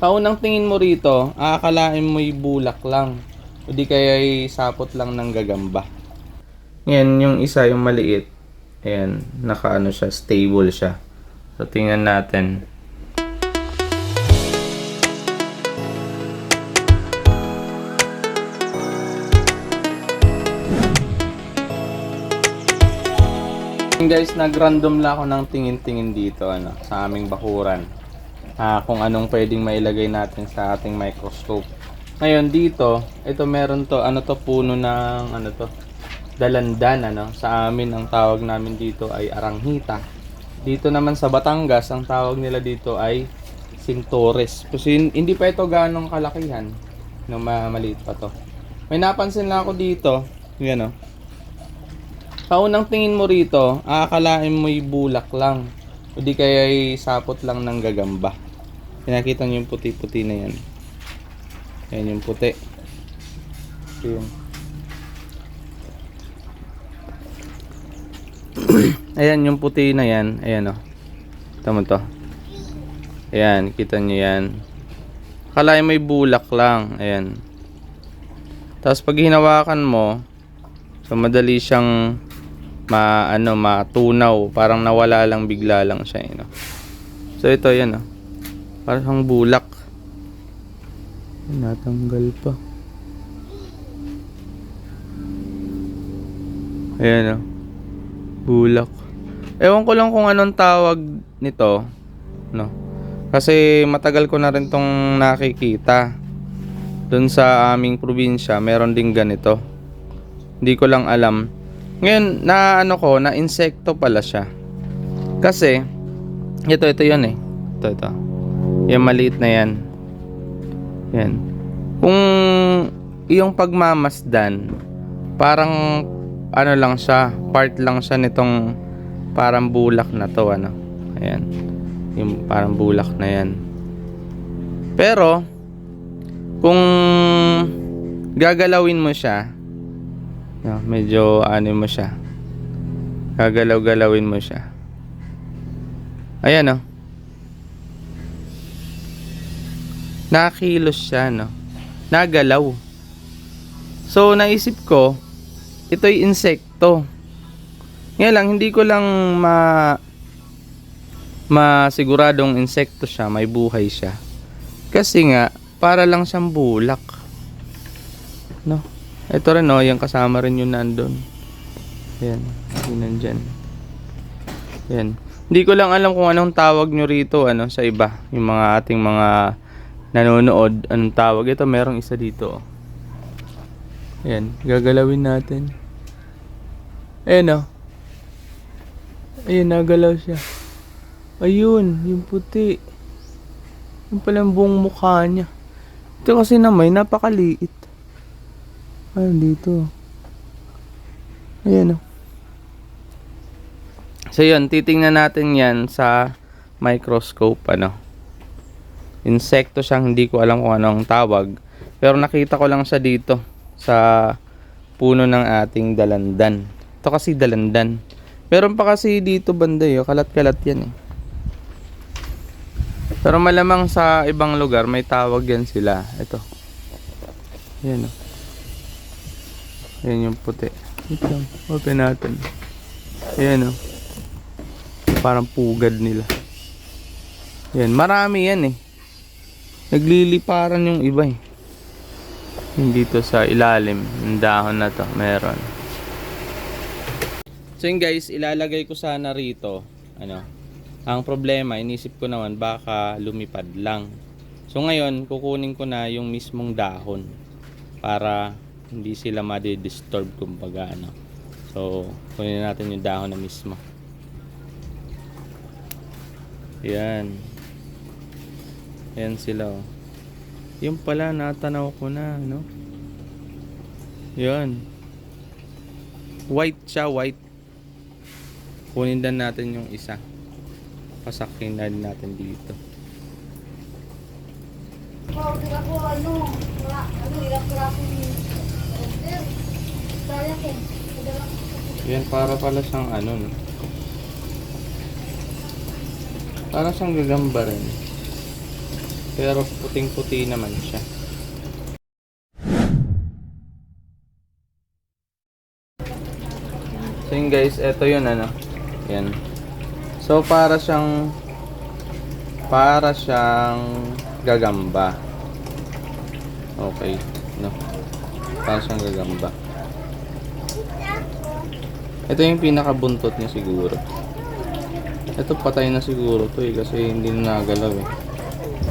Sa unang tingin mo rito, aakalain mo'y bulak lang. O di kaya sapot lang ng gagamba. Yan, yung isa, yung maliit. Ayan, nakaano siya, stable siya. So, tingnan natin. Guys, nag-random lang ako ng tingin-tingin dito ano, sa aming bakuran. Ah, kung anong pwedeng mailagay natin sa ating microscope. Ngayon dito, ito meron to, ano to puno ng ano to, dalandan ano. Sa amin ang tawag namin dito ay aranghita. Dito naman sa Batangas, ang tawag nila dito ay sintores. Kasi hindi pa ito ganong kalakihan. No, ma- maliit pa to. May napansin lang ako dito. Yan oh. Sa unang tingin mo rito, aakalain mo'y bulak lang. O di kaya sapot lang ng gagamba. Pinakita niyo yung puti-puti na yan. Yan yung puti. Ito yun. Ayan yung puti na yan. Ayan o. Kita mo to. Ayan, kita niyo yan. Akalain may bulak lang. Ayan. Tapos pag hinawakan mo, so madali siyang ma ano matunaw parang nawala lang bigla lang siya you know? so ito yan oh. Parang bulak natanggal pa ayan oh. bulak ewan ko lang kung anong tawag nito no kasi matagal ko na rin tong nakikita doon sa aming probinsya meron din ganito hindi ko lang alam ngayon, na ano ko, na insekto pala siya. Kasi, ito, ito yun eh. Ito, ito. Yung maliit na yan. Yan. Kung yung pagmamasdan, parang ano lang siya, part lang siya nitong parang bulak na to, ano. Ayan. Yung parang bulak na yan. Pero, kung gagalawin mo siya, No, medyo ano mo siya. Gagalaw-galawin mo siya. Ayan oh. Nakilos siya no. Nagalaw. So naisip ko, ito'y insekto. Ngayon lang, hindi ko lang ma masiguradong insekto siya, may buhay siya. Kasi nga, para lang siyang bulak. No? Ito rin, no, yung kasama rin yung nandun. Ayan, yung nandyan. Ayan. Hindi ko lang alam kung anong tawag nyo rito, ano, sa iba. Yung mga ating mga nanonood, anong tawag. Ito, merong isa dito. oh. Ayan, gagalawin natin. Ayan, oh. Ayan, nagalaw siya. Ayun, yung puti. Yung palang buong mukha niya. Ito kasi naman, napakaliit. Ayun dito. Ayan o. So yun, titingnan natin yan sa microscope ano. Insekto siyang hindi ko alam kung anong tawag. Pero nakita ko lang siya dito sa puno ng ating dalandan. Ito kasi dalandan. Meron pa kasi dito banda yun. Kalat-kalat yan eh. Pero malamang sa ibang lugar may tawag yan sila. Ito. Ayan o. Ayan yung puti. Lang. Open natin. Ayan o. Parang pugad nila. Ayan. Marami yan eh. Nagliliparan yung iba eh. Dito sa ilalim. Yung dahon na to. Meron. So yun guys, ilalagay ko sana rito. Ano. Ang problema, inisip ko naman baka lumipad lang. So ngayon, kukunin ko na yung mismong dahon para hindi sila ma-disturb kumbaga ano. So, kunin natin yung dahon na mismo. Yan. Yan sila oh. Yung pala natanaw ko na, no? Yan. White siya, white. Kunin din natin yung isa. Pasakin na din natin dito. Ano, ano. Yan para pala siyang ano no. Para siyang gagamba rin. Pero puting-puti naman siya. So yun guys, eto yun ano. Yan. So para siyang para siyang gagamba. Okay. No. Para siyang gagamba. Ito yung pinakabuntot niya siguro. Ito patay na siguro to eh kasi hindi na nagalaw eh.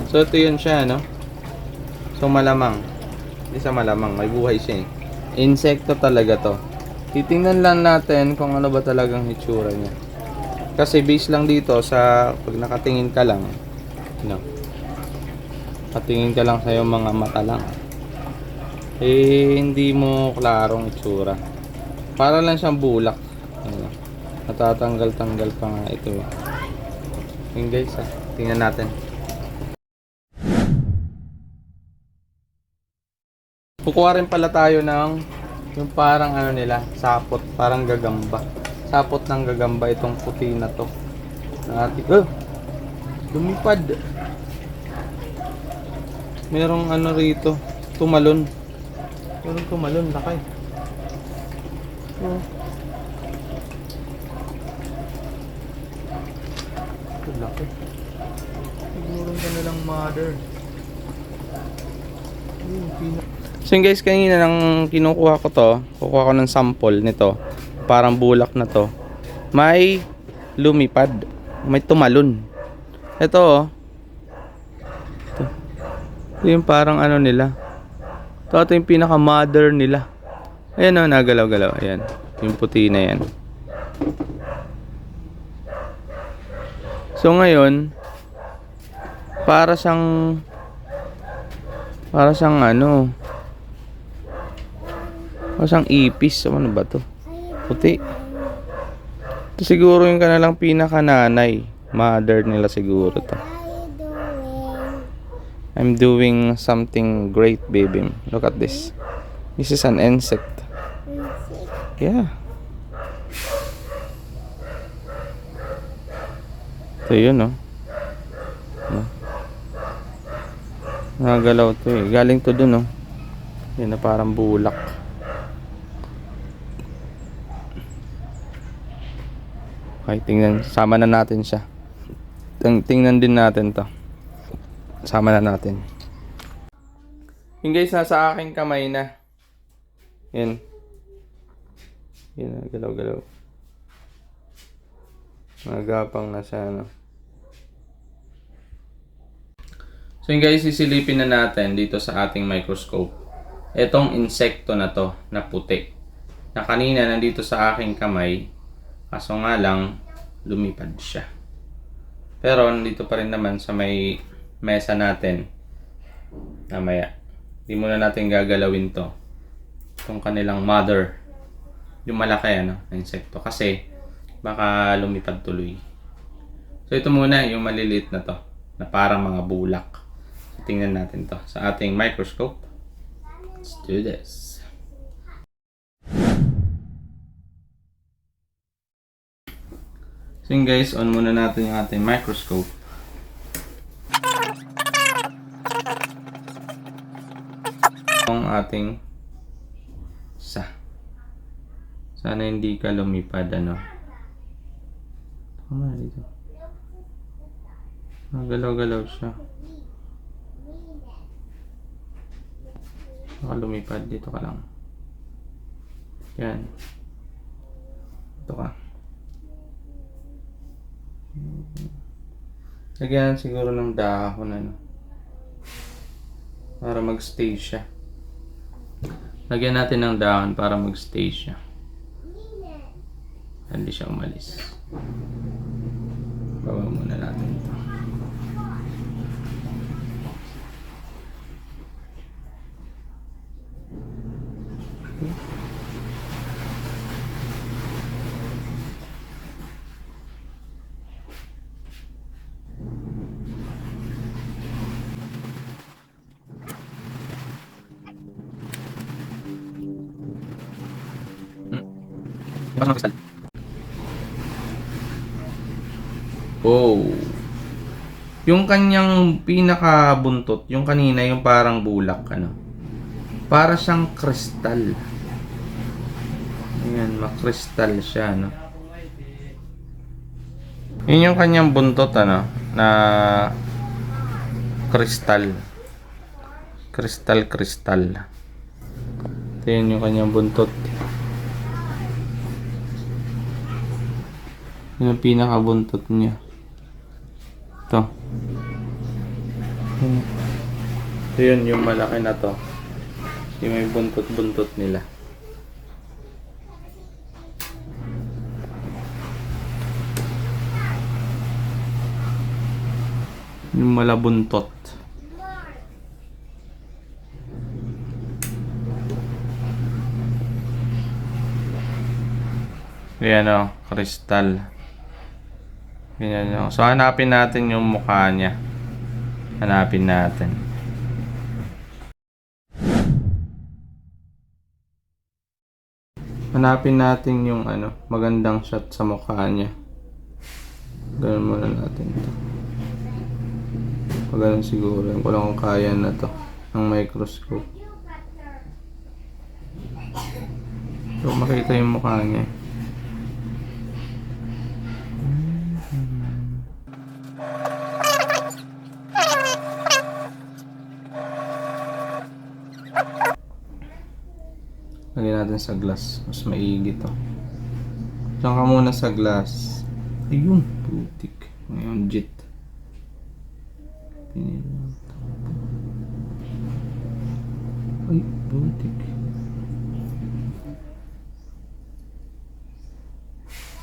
So ito yun siya no. So malamang. Hindi sa malamang, may buhay siya eh. Insekto talaga to. Titingnan lang natin kung ano ba talagang hitsura niya. Kasi base lang dito sa pag nakatingin ka lang, no. Patingin ka lang sa yung mga mata lang. Eh hindi mo klarong itsura. Para lang siyang bulak. Ano. Natatanggal-tanggal pa nga ito. eh. Yun guys, ah. tingnan natin. Kukuha rin pala tayo ng yung parang ano nila, sapot, parang gagamba. Sapot ng gagamba itong puti na to. Na ati oh, lumipad. Merong ano rito, tumalon. Merong tumalon, laki. Oh. Ito laki. Siguro kanilang mother. Ayun, pina- So yun guys, kanina nang kinukuha ko to, kukuha ko ng sample nito. Parang bulak na to. May lumipad. May tumalon. Ito oh. Ito. Yung parang ano nila. Ito, ito yung pinaka mother nila. Ayan oh, nagalaw-galaw. Ayan. Yung puti na yan. So ngayon, para siyang para siyang ano para siyang ipis ano ba to puti ito siguro yung kanilang pinakananay mother nila siguro to I'm doing something great baby look at this this is an insect yeah ito yun oh no? Nagalaw to eh. Galing to dun oh. Yun na parang bulak. Okay, tingnan. Sama na natin siya. Ting tingnan din natin to. Sama na natin. Yung guys, nasa aking kamay na. Yan. Yan galaw-galaw. Nagapang na siya, no. So yun guys, sisilipin na natin dito sa ating microscope. Etong insekto na to, na puti. Na kanina nandito sa aking kamay, kaso nga lang, lumipad siya. Pero nandito pa rin naman sa may mesa natin. Namaya. Hindi muna natin gagalawin to. Itong kanilang mother. Yung malaki ano, na insekto. Kasi, baka lumipad tuloy. So ito muna, yung maliliit na to. Na parang mga bulak. Tingnan natin to sa ating microscope. Let's do this. So yun guys, on muna natin yung ating microscope. Ang ating sa. Sana hindi ka lumipad ano. Tama dito. Nagalaw-galaw siya. Baka lumipad. Dito ka lang. Yan. Dito ka. Lagyan siguro ng dahon ano. Para magstay siya. Lagyan natin ng dahon para magstay siya. Hindi siya umalis. Bawa muna natin ito. Bukas mo kristal. Oh. Yung kanyang pinakabuntot, yung kanina, yung parang bulak, ano. Para siyang kristal. Ayan, makristal siya, no. Yun yung kanyang buntot, ano, na kristal. Kristal, kristal. Ito yun yung kanyang buntot. Yun ang pinakabuntot niya. Ito. Ito yun, yung malaki na to. Yung may buntot-buntot nila. Yung malabuntot. Ayan o, kristal. Ganyan o. So, hanapin natin yung mukha niya. Hanapin natin. Hanapin natin yung ano, magandang shot sa mukha niya. Ganun muna natin to. Pag ganun siguro. Yung ko kung kaya na to. Ng microscope. So, makita yung mukha niya. Lagyan natin sa glass. Mas maigi to. Diyan ka muna sa glass. Ayun, putik. Ngayon, jet. Pinili Ay, putik.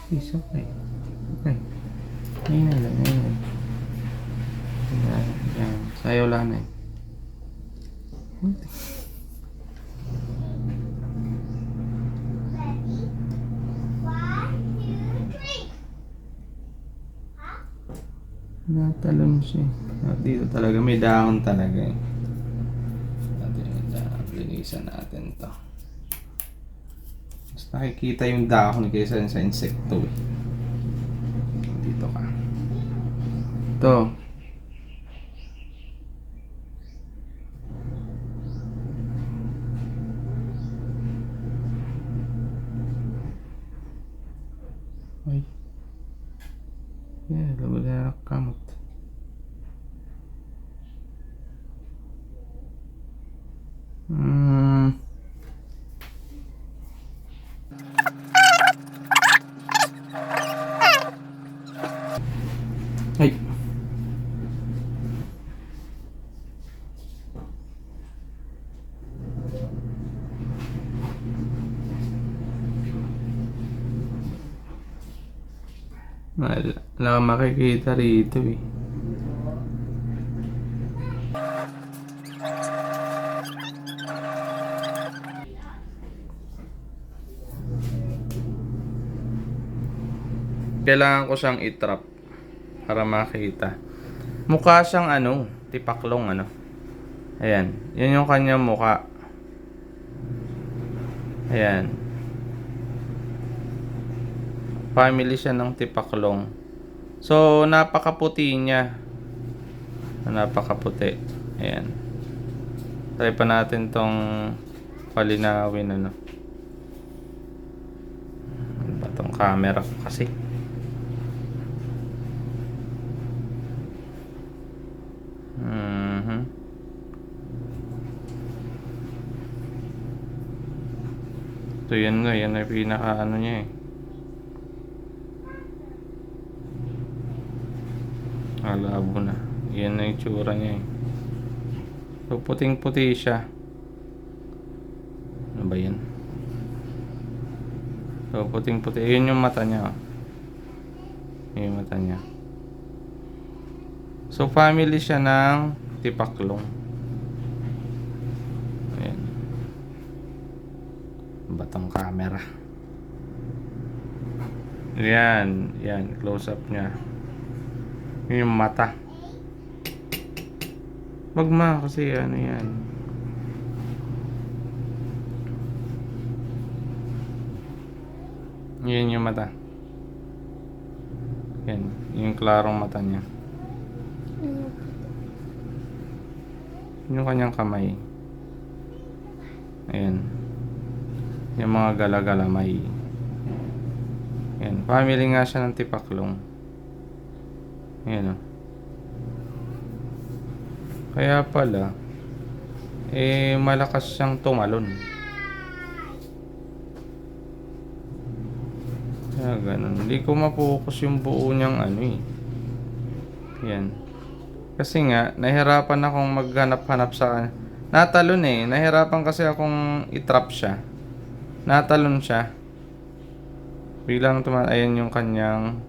It's okay. Okay. Ngayon na lang, ngayon na lang. Yan, yan. Sayo lang na eh. Putik. Natalon siya. Ah, Dito talaga, may dahon talaga eh. Natin yung dahon. Linisan natin to. Mas nakikita yung dahon kaysa sa insekto eh. Dito ka. Ito. Ay. Ya, lo boleh rekam. Hmm. Ay. Wala, wala kang makikita rito eh. Kailangan ko siyang itrap para makita. Mukha siyang ano, tipaklong ano. Ayan, yan yung kanyang mukha. Ayan. Family siya ng tipaklong. So, napakaputi niya. Napakaputi. Ayan. Try pa natin tong palinawin ano. Ano ba tong camera ko kasi? Mhm. So yan nga, yan ay pinaka ano niya eh. Malabo na. Yan na yung tsura niya eh. So puting puti siya. Ano ba yan? So puting puti. Yun yung mata niya. oh. Yun yung mata niya. So family siya ng tipaklong. Ayan. Batang camera. Yan, yan, close up niya. Yun yung mata. Wag ma kasi ano yan. Yan yung mata. Yan, yung klarong mata niya. Mm. Yung kanyang kamay. Ayan. Yung mga galagalamay. Ayan. Family nga siya ng tipaklong. Ayan o. Kaya pala, eh, malakas siyang tumalon. Kaya ganun. Hindi ko mapokus yung buo niyang ano eh. Yan. Kasi nga, nahirapan akong maghanap-hanap sa. Natalon eh. Nahirapan kasi akong itrap siya. Natalon siya. Biglang tumal... Ayan yung kanyang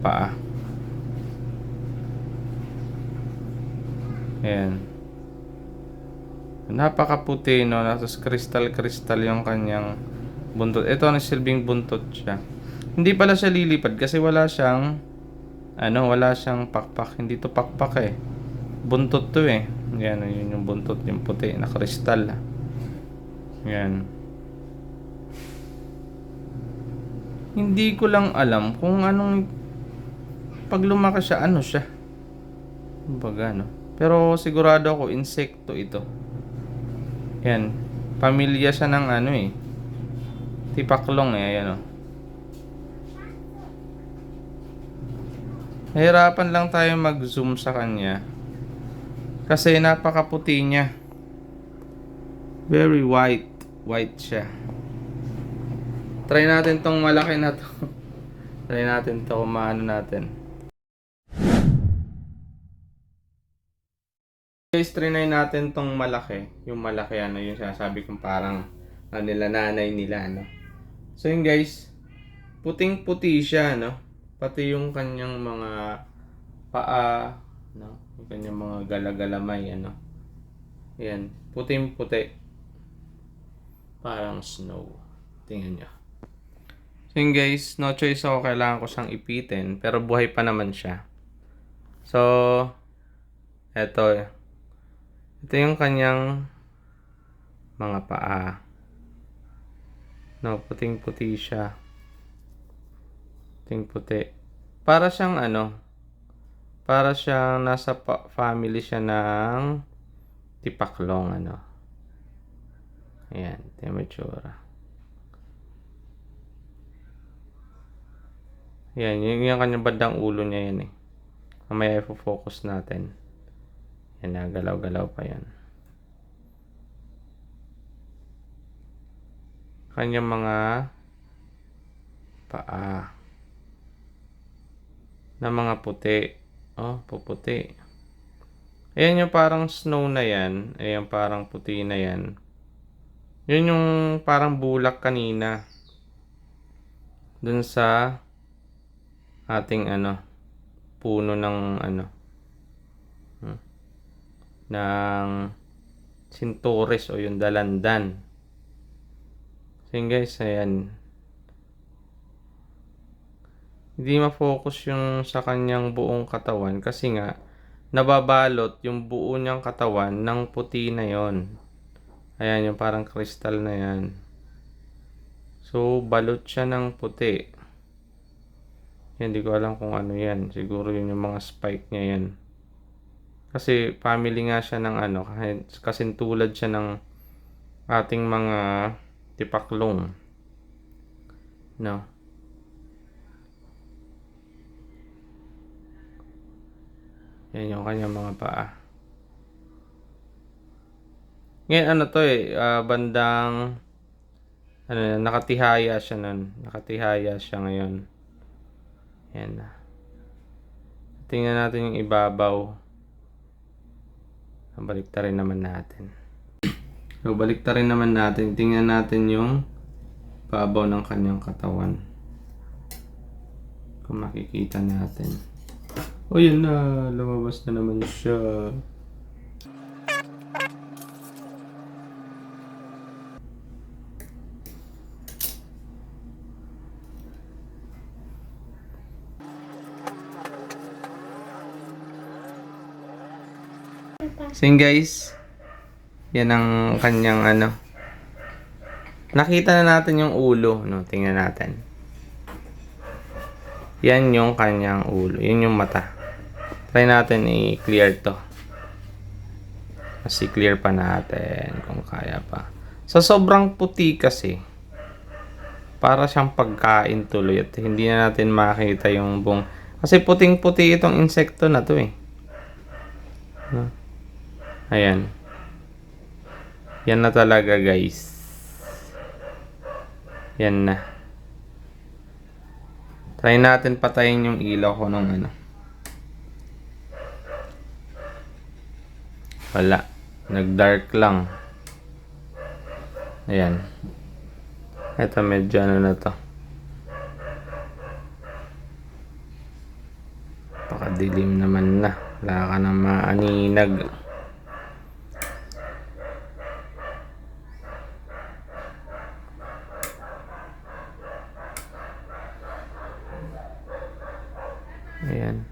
paa. Ayan. Napakaputi no. Tapos crystal-crystal yung kanyang buntot. Ito ang silbing buntot siya. Hindi pala siya lilipad kasi wala siyang ano, wala siyang pakpak. Hindi to pakpak eh. Buntot to eh. Yan, yun yung buntot, yung puti na kristal. Yan. Hindi ko lang alam kung anong pag lumaki siya, ano siya. Baga, no? Pero sigurado ako, insekto ito. Yan. Pamilya siya ng ano eh. Tipaklong eh, ayan o. Nahirapan lang tayo mag-zoom sa kanya. Kasi napakaputi niya. Very white. White siya. Try natin tong malaki na to. Try natin to kung maano natin. Guys, trinay natin tong malaki. Yung malaki ano, yung sinasabi kong parang ano nila, nanay nila, ano. So yun guys, puting-puti siya, no? Pati yung kanyang mga paa, no? Yung kanyang mga galagalamay, ano. Yan, puting-puti. Parang snow. Tingnan nyo. So yun guys, no choice ako, kailangan ko siyang ipitin, pero buhay pa naman siya. So, eto, ito yung kanyang mga paa. No, puting-puti siya. Puting-puti. Para siyang ano, para siyang nasa family siya ng tipaklong ano. Ayan, ito yung itsura. Ayan, yun yung kanyang bandang ulo niya yan eh. Mamaya i-focus natin. Yan, nagalaw-galaw pa yan. Kanyang mga paa na mga puti. Oh, puputi. Ayan yung parang snow na yan. Ayan parang puti na yan. Yun yung parang bulak kanina. Dun sa ating ano puno ng ano ng sintores o yung dalandan. So yun guys, ayan. Hindi ma-focus yung sa kanyang buong katawan kasi nga nababalot yung buo niyang katawan ng puti na yon. Ayan yung parang kristal na yan. So balot siya ng puti. Hindi ko alam kung ano yan. Siguro yun yung mga spike niya yan. Kasi family nga siya ng ano, kahit kasintulad siya ng ating mga tipaklong. No. Yan yung kanyang mga paa. Ngayon ano to eh, ah, bandang ano, nakatihaya siya nun. Nakatihaya siya ngayon. Yan na. Tingnan natin yung ibabaw. Balik rin naman natin. So, balik rin naman natin. Tingnan natin yung babaw ng kanyang katawan. Kung makikita natin. O yun na, lumabas na naman siya. So yun guys, yan ang kanyang ano. Nakita na natin yung ulo, no? Tingnan natin. Yan yung kanyang ulo. Yan yung mata. Try natin i-clear to. Mas clear pa natin kung kaya pa. Sa sobrang puti kasi, para siyang pagkain tuloy at hindi na natin makita yung buong... Kasi puting-puti itong insekto na to eh. No? Ayan. Yan na talaga guys. Yan na. Try natin patayin yung ilaw ko nung ano. Wala. Nag-dark lang. Ayan. Ito medyo ano na to. Pakadilim naman na. Wala ka na maaninag. Ayan.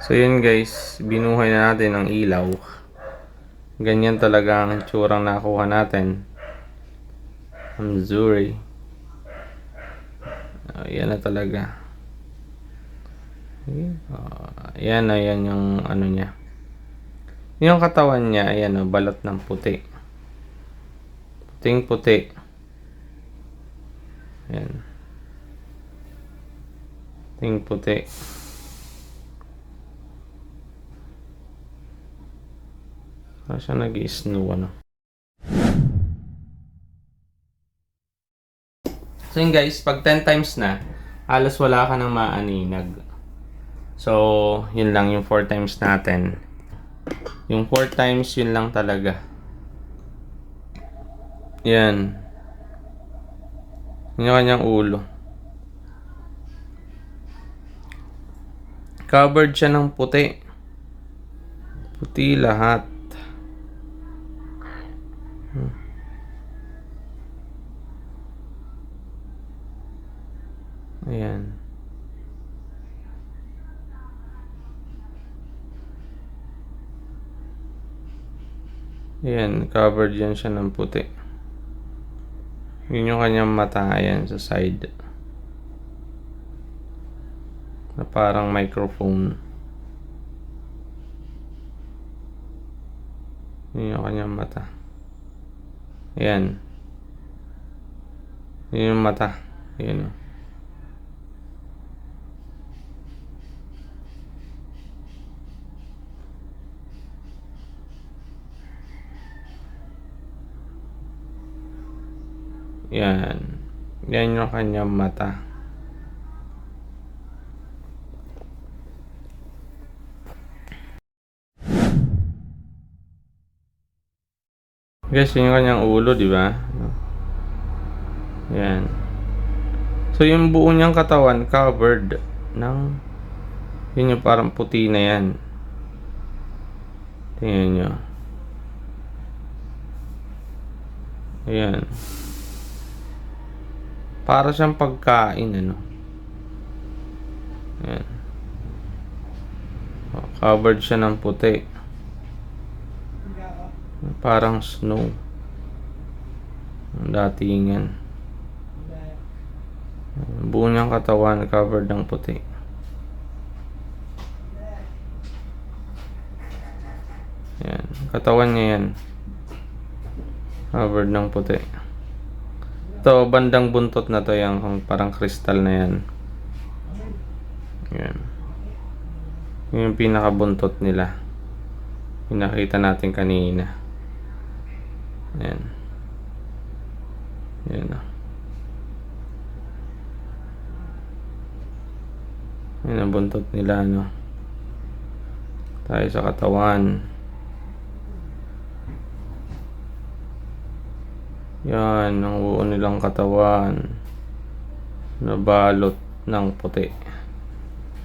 So yun guys, binuhay na natin ang ilaw. Ganyan talaga ang tsurang nakuha natin. Ang Zuri. Oh, yan na talaga. Ayan, Ah, na yan yung ano niya. Yung katawan niya, ayan o, balot ng puti. Puting puti. Ayan. Puting puti. Para siya nag-snow ano. So yun guys, pag 10 times na, halos wala ka nang maaninag. So, yun lang yung 4 times natin. Yung 4 times, yun lang talaga. Yan. Yun yung kanyang ulo. Covered siya ng puti. Puti lahat. Hmm. Ayan. Ayan, covered yan siya ng puti. Yun yung kanyang mata, ayan, sa side. Na parang microphone. Yun yung kanyang mata. Ayan. Yun yung mata. Ayan. Yan. Yan yung kanyang mata. Guys, yun yung kanyang ulo, di ba? Yan. So, yung buo niyang katawan covered ng yun yung parang puti na yan. Tingnan nyo. Ayan. Para siyang pagkain, ano. Ayan. Oh, covered siya ng puti. Parang snow. Ang datingan. Buo niyang katawan covered ng puti. Yan. Katawan niya yan. Covered ng puti. Ito, bandang buntot na to yung parang kristal na yan. Yan. Yun yung pinakabuntot nila. Pinakita natin kanina. Yan. Yan na. Yan ang buntot nila, no. Tayo sa katawan. Yan, ang buo nilang katawan. Nabalot ng puti.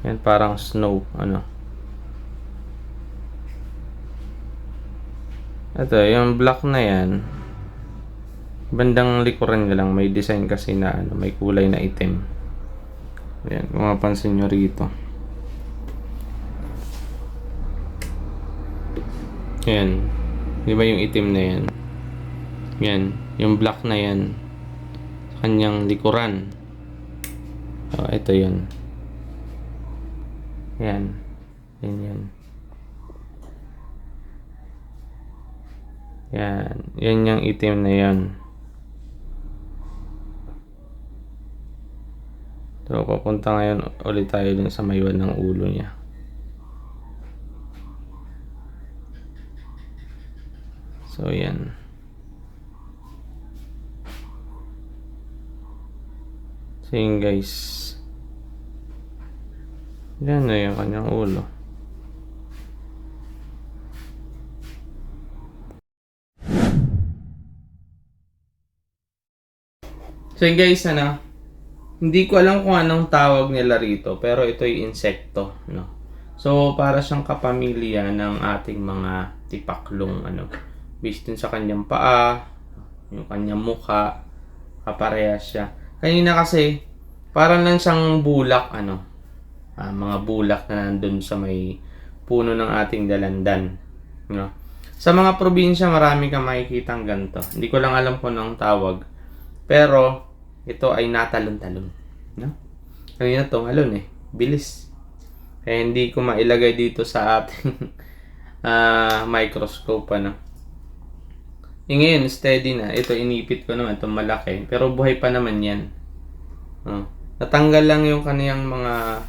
Yan, parang snow, ano. Ito, yung black na yan, bandang likuran niya lang, may design kasi na ano, may kulay na itim. Ayan, kung mapansin nyo rito. Ayan. Di ba yung itim na yan? Yan. Yung black na yan. Kanyang likuran. Oh, ito yun. Yan. Yan yan. Yan. Yan yung itim na yan. So, papunta ngayon ulit tayo dun sa maywan ng ulo niya. So, yan. So, yun guys. Yan na yung kanyang ulo. So yun guys, ano, hindi ko alam kung anong tawag nila rito, pero ito ay insekto, no. So para siyang kapamilya ng ating mga tipaklong, ano, based dun sa kanyang paa, yung kanyang mukha, kaparehas siya. Kanina kasi, parang lang siyang bulak, ano, ah, mga bulak na nandun sa may puno ng ating dalandan, no. Sa mga probinsya, marami kang makikitang ganito. Hindi ko lang alam kung anong tawag. Pero, ito ay natalon-talon. No? Kanina tumalon eh. Bilis. Kaya hindi ko mailagay dito sa ating ah, microscope. Ano. Eh, ngayon, steady na. Ito, inipit ko naman. Itong malaki. Pero buhay pa naman yan. Oh. Natanggal lang yung kaniyang mga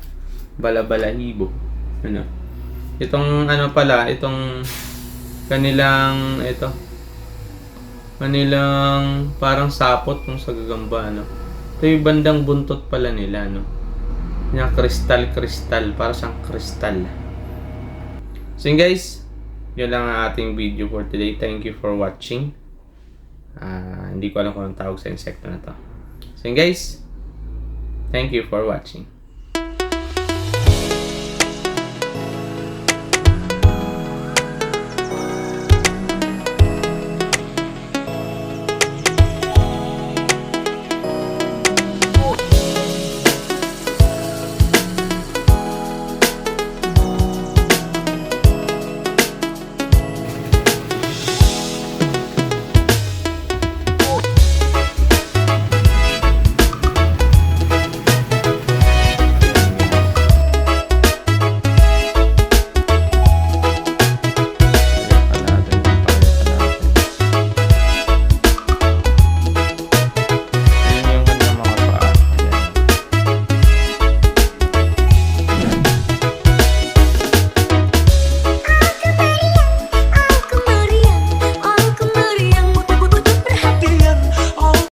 balabalahibo. Ano. Itong ano pala, itong kanilang ito kanilang parang sapot nung sa gagamba ano. Ito yung bandang buntot pala nila no. Yung kristal kristal para siyang kristal. So guys, yun lang ang ating video for today. Thank you for watching. Ah, hindi ko alam kung anong tawag sa insekto na to. So guys, thank you for watching.